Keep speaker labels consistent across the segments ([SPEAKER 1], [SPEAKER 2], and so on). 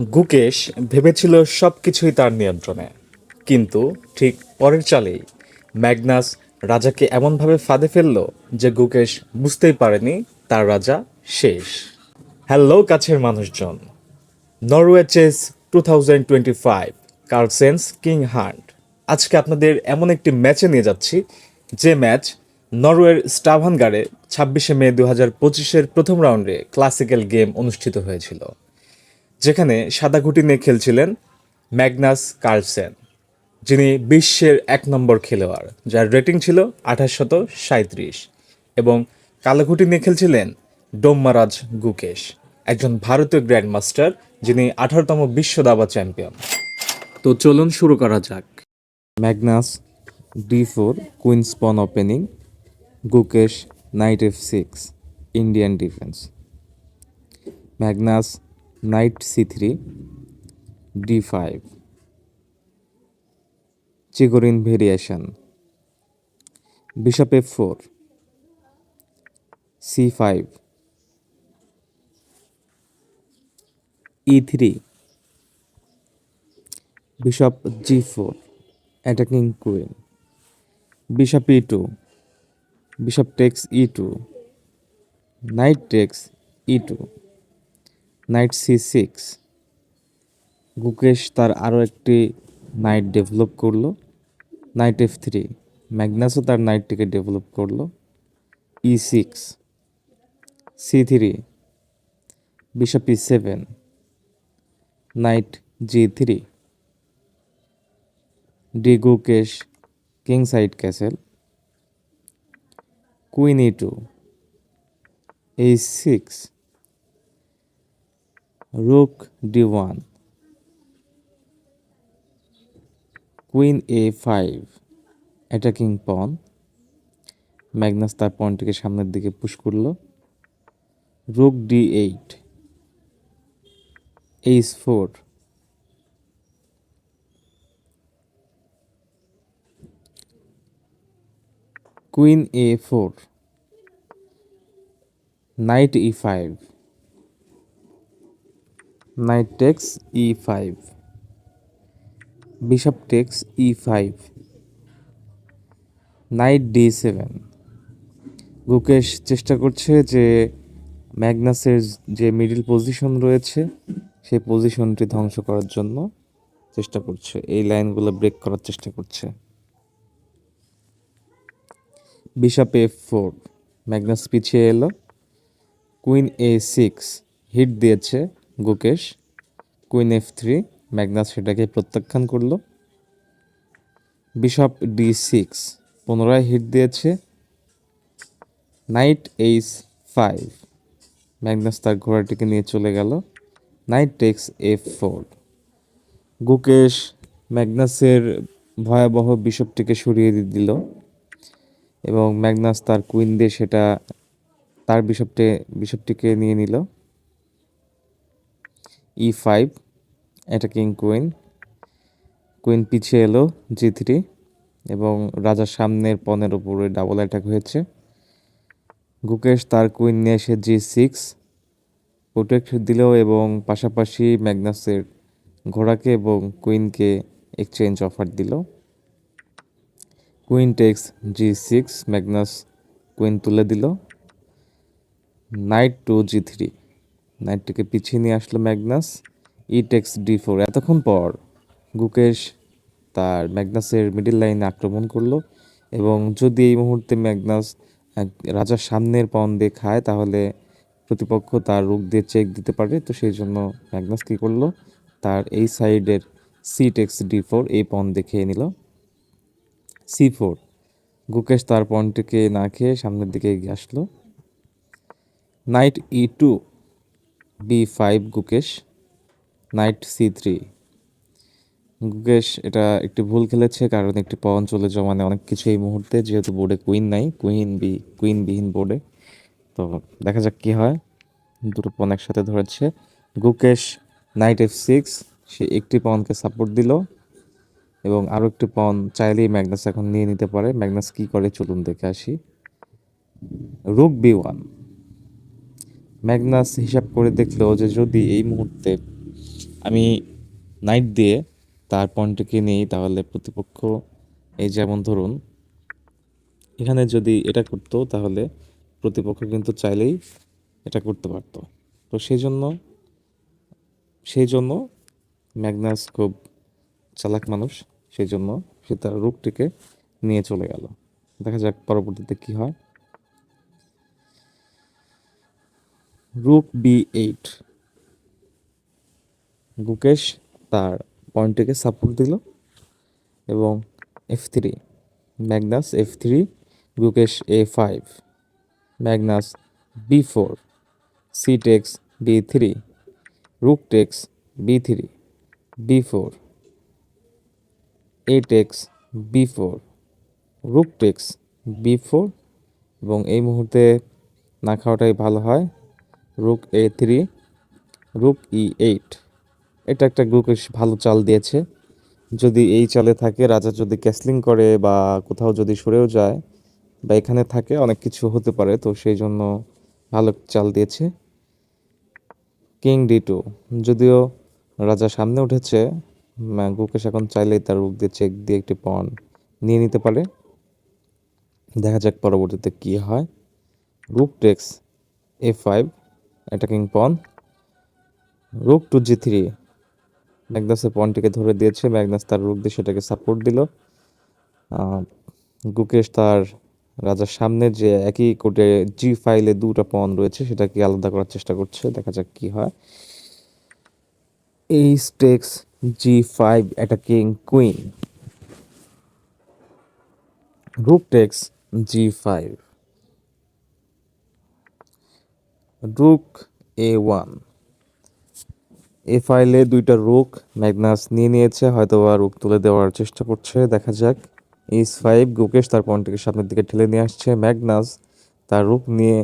[SPEAKER 1] গুকেশ ভেবেছিল সব কিছুই তার নিয়ন্ত্রণে। কিন্তু ঠিক পরের চালেই ম্যাগনাস রাজাকে এমনভাবে ফাঁদে ফেলল যে গুকেশ বুঝতেই পারেনি তার রাজা শেষ। হ্যালো, কাছের মানুষজন। Norway chess two thousand twenty five, Carlsen's king hunt. আজকে আপনাদের এমন একটি ম্যাচে নিয়ে যাচ্ছি, যে ম্যাচ নরওয়ের স্টাভানগারে ছাব্বিশে মে দু হাজার পঁচিশের প্রথম রাউন্ডে ক্লাসিক্যাল গেম অনুষ্ঠিত হয়েছিল। যেখানে সাদা ঘুটি নিয়ে খেলছিলেন ম্যাগনাস কার্লসেন যিনি বিশ্বের এক নম্বর খেলোয়াড় যার রেটিং ছিল আঠাশ শত সাঁত্রিশ এবং কালো ঘুটি নিয়ে খেলছিলেন ডোম্মারাজ গুকেশ একজন ভারতীয় গ্র্যান্ড মাস্টার যিনি আঠারোতম বিশ্ব দাবা চ্যাম্পিয়ন। তো চলুন শুরু করা যাক। Magnus d four queen's pawn opening Gukesh knight f six Indian defence. Magnus knight c three, d five, Chigorin variation, bishop f four, c five, e three, bishop g four, attacking queen, bishop e two, bishop takes e two, knight takes e two. Knight c six Gukesh তার আরও একটি knight develop করল। Knight F three ম্যাগনাসও তার নাইটটিকে develop করল। E six c three bishop e seven knight g three d Gukesh king side castle queen e two e six rook d one queen a five, attacking pawn. Magnus তার পনটিকে সামনের দিকে push করল। Rook d eight, h four. Queen a four, knight e five. Knight takes e five bishop takes e five knight d seven Gukesh চেষ্টা করছে যে ম্যাগনাসের যে middle position রয়েছে, সেই পজিশনটি ধ্বংস করার জন্য চেষ্টা করছে। এই লাইনগুলো ব্রেক করার চেষ্টা করছে। বিশপ এফ ফোর ম্যাগনাস পিছিয়ে এলো। কুইন এ সিক্স হিট দিয়েছে। Gukesh, queen f three, Magnus সেটাকে প্রত্যাখ্যান করল। বিশপ ডি সিক্স পুনরায় হিট দিয়েছে। নাইট এইচ ফাইভ, ম্যাগনাস তার ঘোড়াটিকে নিয়ে চলে গেল। Knight takes f four, Gukesh ম্যাগনাসের ভয়াবহ বিশপটিকে সরিয়ে দিল এবং ম্যাগনাস তার কুইন দিয়ে সেটা তার বিশপটে বিশপটিকে নিয়ে নিল। E five attacking queen queen পিছিয়ে এলো জি থ্রি এবং রাজার সামনের পনেরো উপরে ডাবল অ্যাটাক হয়েছে। গুকেশ তার কুইন নিয়ে এসে জি সিক্স প্রোটেক্ট দিল এবং পাশাপাশি ম্যাগনাসের ঘোড়াকে এবং কুইনকে এক্সচেঞ্জ অফার দিল। Queen takes g six Magnus queen তুলে দিল। নাইট টু জি থ্রি নাইটটিকে পিছিয়ে নিয়ে আসলো Magnus. E takes d four এতক্ষণ পর গুকেশ তার ম্যাগনাসের মিডিল লাইনে আক্রমণ করল এবং যদি এই মুহূর্তে ম্যাগনাস রাজার সামনের পণ দিয়ে খায়, তাহলে প্রতিপক্ষ তার রুখ দিয়ে চেক দিতে পারে। তো সেই জন্য ম্যাগনাস কী করল? তার এই সাইডের সি টেক্স ডি ফোর এই পণ দেখে নিল। সি ফোর গুকেশ তার পণটিকে না খেয়ে সামনের দিকে এগিয়ে আসলো। Knight e two b five Gukesh knight c three Gukesh এটা একটি ভুল খেলেছে কারণ একটি পন চলে জমানে অনেক কিছু এই মুহূর্তে, যেহেতু বোর্ডে কুইন নাই কুইন বি কুইন বিহীন বোর্ডে তো দেখা যাক কী হয়। দুটো পন একসাথে ধরেছে। গুকেশ নাইট এফ সিক্স সে একটি পনকে সাপোর্ট দিল এবং আরও একটি পন চাইলেই ম্যাগনাস এখন নিয়ে নিতে পারে। ম্যাগনাস কী করে? চলুন দেখে আসি। রুক বি ওয়ান ম্যাগনাস হিসাব করে দেখল যে যদি এই মুহূর্তে আমি নাইট দিয়ে তার পয়েন্টটিকে নিই, তাহলে প্রতিপক্ষ এই যেমন ধরুন, এখানে যদি এটা করতো, তাহলে প্রতিপক্ষ কিন্তু চাইলেই এটা করতে পারতো। তো সেই জন্য সেই জন্য ম্যাগনাস খুব চালাক মানুষ সেই জন্য সে তার রূপটিকে নিয়ে চলে গেল। দেখা যাক পরবর্তীতে কি হয়। রুক বি এইট। গুকেশ তার পয়েন্টটিকে সাপোর্ট দিল এবং F three, Magnus F three, Gukesh A five, Magnus B four, C takes B three rook takes B three, B four, A takes B four rook takes B four এবং এই মুহূর্তে না খাওয়াটাই ভালো হয়। Rook A three, rook E eight. এটা একটা গ্রুকেশ ভালো চাল দিয়েছে। যদি এই চালে থাকে, রাজা যদি ক্যাসলিং করে বা কোথাও যদি সরেও যায় বা এখানে থাকে, অনেক কিছু হতে পারে। তো সেই জন্য ভালো চাল দিয়েছে। কিং ডি টু, যদিও রাজা সামনে উঠেছে গুকেশ এখন চাইলেই তার রুক দিয়ে চেক দিয়ে একটি পণ নিয়ে নিতে পারে। দেখা যাক পরবর্তীতে কী হয়। Rook takes A five attacking pawn rook to G three ম্যাগনাসের পনটিকে ধরে দিয়েছে ম্যাগনাস তার রুক দিয়ে সেটাকে সাপোর্ট দিল। গুকেশ তার রাজার সামনে যে একই কোটে জি ফাইলে দুটা পন রয়েছে, সেটাকে আলাদা করার চেষ্টা করছে। দেখা যাক কি হয়। এই takes G five attacking queen rook takes G five rook A one A ফাইলে দুইটা রুক ম্যাগনাস নিয়ে নিয়েছে হয়তো বা রুক তুলে দেওয়ার চেষ্টা করছে। দেখা যাক। ইস ফাইভ গুকেশ তার পয়েন্টটিকে সামনের দিকে ঠেলে নিয়ে আসছে। ম্যাগনাস তার রুক নিয়ে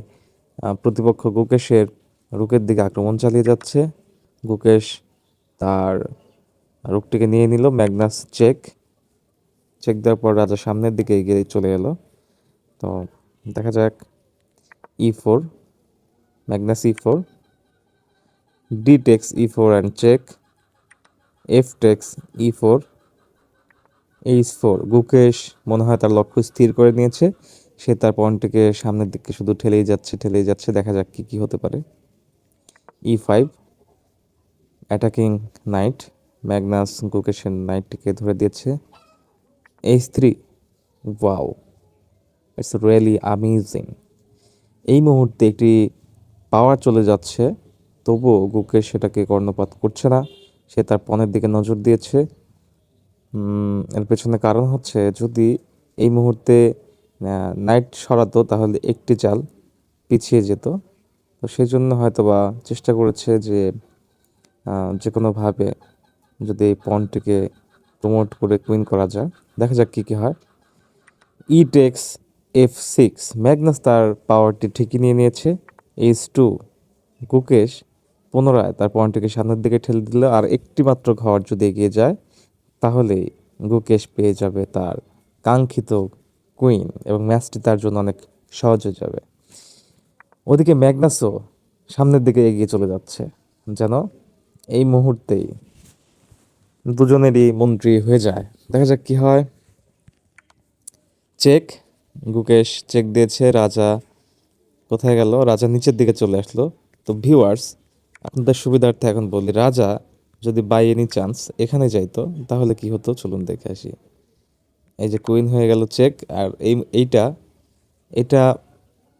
[SPEAKER 1] প্রতিপক্ষ গুকেশের রুকের দিকে আক্রমণ চালিয়ে যাচ্ছে। গুকেশ তার রুকটিকে নিয়ে নিল। ম্যাগনাস চেক চেক দেওয়ার পর রাজা সামনের দিকে এগিয়ে চলে এলো। তো দেখা যাক। E four takes e four and check f takes e four h four Gukesh মনে হয় তার লক্ষ্য স্থির করে নিয়েছে। সে তার পয়েন্টটিকে সামনের দিকে শুধু ঠেলেই যাচ্ছে ঠেলেই যাচ্ছে। দেখা যাক কি কি হতে পারে। E five attacking knight Magnus গুকেশের নাইটটিকে ধরে দিয়েছে। H three wow it's really amazing এই মুহূর্তে একটি পাওয়ার চলে যাচ্ছে, তবুও গুকেশ সেটাকে কর্ণপাত করছে না। সে তার পণের দিকে নজর দিয়েছে। এর পেছনে কারণ হচ্ছে যদি এই মুহূর্তে নাইট সরাতো, তাহলে একটি চাল পিছিয়ে যেত। তো সেই জন্য হয়তো বা চেষ্টা করেছে যে যে কোনোভাবে যদি এই পনটিকে প্রমোট করে কুইন করা যায়। দেখা যাক কী কী হয়। E takes f six Magnus তার পাওয়ারটি ঠিকই নিয়ে নিয়েছে। এইচ টু, গুকেশ পুনরায় তার পয়েন্টটিকে সামনের দিকে ঠেলে দিল আর একটি মাত্র ঘর যদি এগিয়ে যায়, তাহলেই গুকেশ পেয়ে যাবে তার কাঙ্ক্ষিত কুইন এবং ম্যাচটি তার জন্য অনেক সহজ হয়ে যাবে। ওদিকে ম্যাগনাসও সামনের দিকে এগিয়ে চলে যাচ্ছে, যেন এই মুহূর্তেই দুজনেরই মন্ত্রী হয়ে যায়। দেখা যাক কি হয়। চেক, গুকেশ চেক দিয়েছে, রাজা কোথায় গেল? রাজা নিচের দিকে চলে আসলো। তো ভিউয়ার্স আপনাদের সুবিধার্থে এখন বলি, রাজা যদি বাই এনি চান্স এখানে যাইতো, তাহলে কি হতো? চলুন দেখে আসি। এই যে কুইন হয়ে গেল চেক আর এই, এইটা, এটা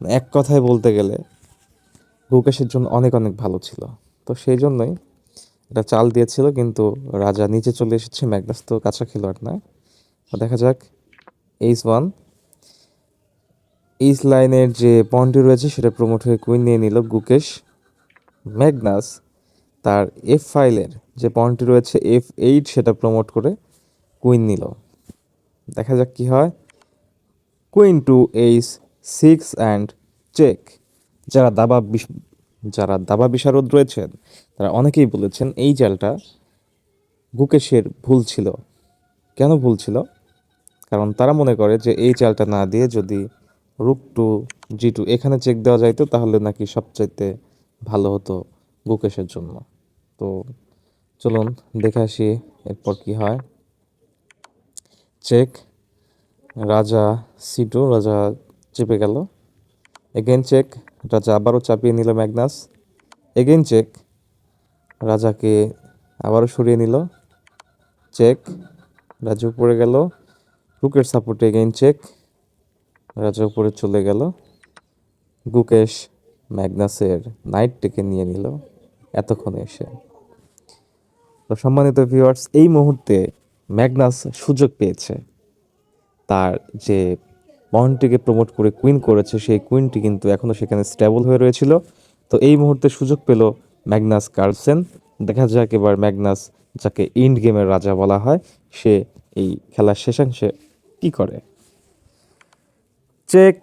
[SPEAKER 1] এক কথায় বলতে গেলে গুকেশের জন্য অনেক অনেক ভালো ছিল। তো সেই জন্যই এটা চাল দিয়েছিল, কিন্তু রাজা নিচে চলে এসেছে, ম্যাগনাস তো কাঁচা খেলোয়াড় না দেখা যাক এইচ ওয়ান এইচ লাইনের যে পয়েন্টটি রয়েছে, সেটা প্রমোট হয়ে কুইন নিয়ে নিল গুকেশ ম্যাগনাস। তার এফ ফাইলের যে পয়েন্টটি রয়েছে এফ এইট সেটা প্রমোট করে কুইন নিল। দেখা যাক কি হয়। Queen to h six and check যারা দাবা যারা দাবা বিশারদ রয়েছেন, তারা অনেকেই বলেছেন এই জালটা গুকেশের ভুল ছিল। কেন ভুল ছিল? কারণ তারা মনে করে যে এই চালটা না দিয়ে যদি রুক টু জি টু এখানে চেক দেওয়া যাইতো, তাহলে নাকি সবচাইতে ভালো হতো গুকেশের জন্য। তো চলুন দেখে আসি এরপর কি হয়। চেক রাজা সিটো রাজা চেপে গেল। এগেন চেক রাজা আবারও চাপিয়ে নিল ম্যাগনাস। এগেন চেক রাজাকে আবারও সরিয়ে নিল। চেক রাজা উপরে গেল। রুকের সাপোর্টে এগেইন চেক রাজা উপরে চলে গেল। গুকেশ ম্যাগনাসের নাইটটিকে নিয়ে নিল। এতক্ষণে এসে। তো সম্মানিত ভিউয়ার্স এই মুহূর্তে ম্যাগনাস সুযোগ পেয়েছে। তার যে পয়েন্টটিকে প্রমোট করে কুইন করেছে, সেই কুইনটি কিন্তু এখনও সেখানে স্টেবল হয়ে রয়েছিল। তো এই মুহূর্তে সুযোগ পেল ম্যাগনাস কার্লসেন। দেখা যাক এবার ম্যাগনাস যাকে ইন্ড গেমের রাজা বলা হয়, সে এই খেলার শেষাংশে কী করে। Check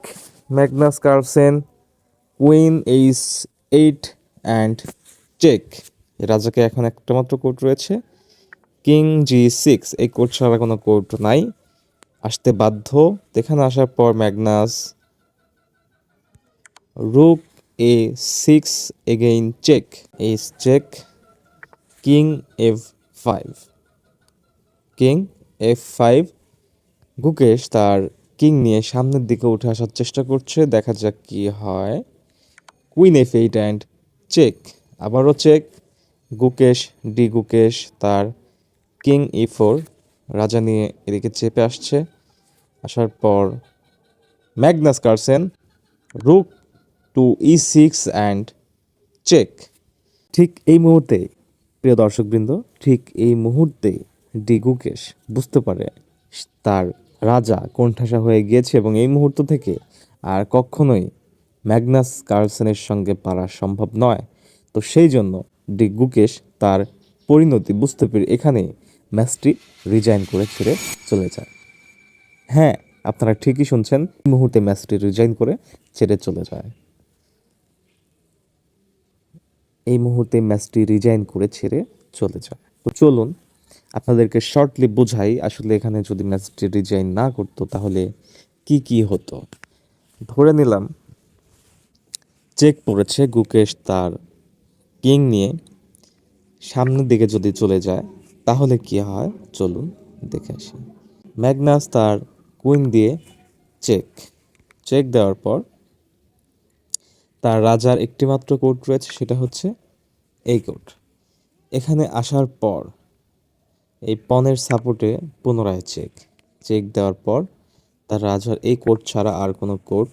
[SPEAKER 1] Magnus Carlsen queen H eight and check রাজাকে এখন একটা মাত্র কোর্ট রয়েছে। কিং জি সিক্স এই কোর্ট ছাড়া কোনো কোর্ট নাই। আসতে বাধ্য। এখানে আসার পর Magnus rook a six again check h check king f five king f five Gukesh তার কিং নিয়ে সামনের দিকে উঠে আসার চেষ্টা করছে। দেখা যাক কি হয়। Queen f eight and check আবারও চেক গুকেশ, ডি গুকেশ, তার কিং ই ফোর রাজা নিয়ে এদিকে চেপে আসছে। আসার পর Magnus Carlsen rook to e six and check ঠিক এই মুহূর্তে, প্রিয় দর্শকবৃন্দ, ঠিক এই মুহূর্তে ডি গুকেশ বুঝতে পারে তার রাজা কোণঠাসা হয়ে গিয়েছে এবং এই মুহূর্ত থেকে আর কখনোই ম্যাগনাস কার্লসেনের সঙ্গে পারা সম্ভব নয়। তো সেই জন্য ডি গুকেশ তার পরিণতি বুঝতে পেরে এখানে ম্যাচটি রিজাইন করে ছেড়ে চলে যায়। হ্যাঁ আপনারা ঠিকই শুনছেন, এই মুহূর্তে ম্যাচটি রিজাইন করে ছেড়ে চলে যায়। এই মুহূর্তে ম্যাচটি রিজাইন করে ছেড়ে চলে যায়। তো চলুন আপনাদেরকে শর্টলি বোঝাই আসলে এখানে যদি ম্যাচটি রিজাইন না করতো তাহলে কি কি হতো। ধরে নিলাম চেক পড়েছে গুকেশ তার কিং নিয়ে। সামনের দিকে যদি চলে যায়, তাহলে কি হয়? চলুন দেখে আসি। ম্যাগনাস তার কুইন দিয়ে চেক চেক দেওয়ার পর তার রাজার একটিমাত্র কোর্ট রয়েছে, সেটা হচ্ছে, এই কোর্ট এখানে আসার পর এই পনেরো সাপোর্টে পুনরায় চেক। চেক দেওয়ার পর তার রাজার এই কোর্ট ছাড়া আর কোনো কোর্ট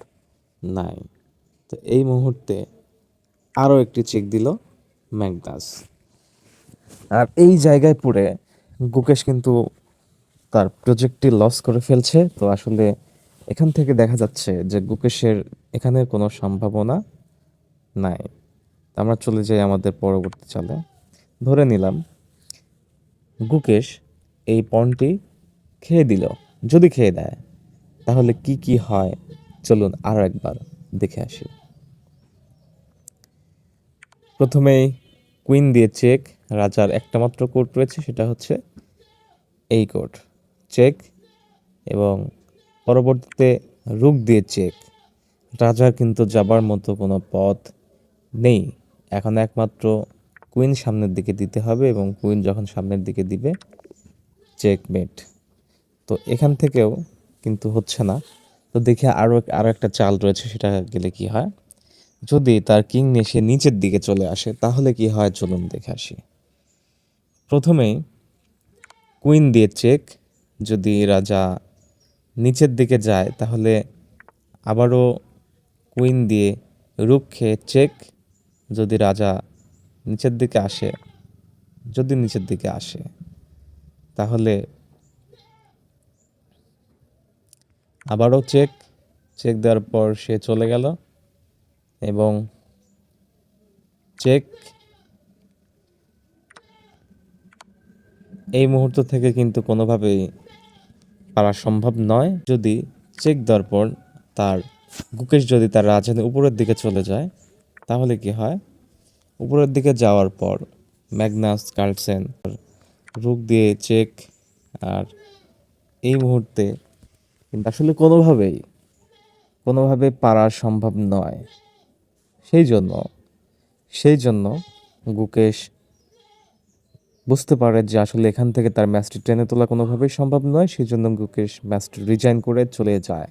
[SPEAKER 1] নাই। তো এই মুহূর্তে আরও একটি চেক দিল ম্যাগনাস আর এই জায়গায় পড়ে গুকেশ কিন্তু তার প্রজেক্টটি লস করে ফেলছে। তো আসলে এখান থেকে দেখা যাচ্ছে যে গুকেশের এখানে কোনো সম্ভাবনা নাই। আমরা চলে যাই আমাদের পরবর্তী চালে। ধরে নিলাম গুকেশ এই পণটি খেয়ে দিল। যদি খেয়ে দেয়, তাহলে কি কি হয়? চলুন আরও একবার দেখে আসি। প্রথমেই কুইন দিয়ে চেক, রাজার একটা মাত্র কোর্ট রয়েছে, সেটা হচ্ছে এই কোর্ট চেক এবং পরবর্তীতে রুক দিয়ে চেক। রাজার কিন্তু যাবার মতো কোনো পথ নেই। এখন একমাত্র কুইন সামনের দিকে দিতে হবে এবং কুইন যখন সামনের দিকে দিবে চেকমেট তো এখান থেকেও কিন্তু হচ্ছে না। তো দেখে আরও আরও একটা চাল রয়েছে, সেটা গেলে কি হয়? যদি তার কিং নিয়ে সে নিচের দিকে চলে আসে, তাহলে কি হয়? চলুন দেখে আসি। প্রথমেই কুইন দিয়ে চেক যদি রাজা নিচের দিকে যায়, তাহলে আবারও কুইন দিয়ে রুক খেয়ে চেক যদি রাজা নিচের দিকে আসে, যদি নিচের দিকে আসে, তাহলে আবারও চেক চেক দেওয়ার পর সে চলে গেল এবং চেক এই মুহূর্ত থেকে কিন্তু কোনোভাবেই পারা সম্ভব নয়। যদি চেক দেওয়ার পর তার, গুকেশ যদি তার রাজধানী উপরের দিকে চলে যায়, তাহলে কি হয়? উপরের দিকে যাওয়ার পর ম্যাগনাস, কার্লসেন রুক দিয়ে চেক আর এই মুহূর্তে কিন্তু আসলে কোনোভাবেই, কোনোভাবে পারা সম্ভব নয়। সেই জন্য সেই জন্য গুকেশ বুঝতে পারে যে আসলে এখান থেকে তার ম্যাচটি টেনে তোলা কোনোভাবেই সম্ভব নয়, সেই জন্য গুকেশ ম্যাচটি রিজাইন করে চলে যায়।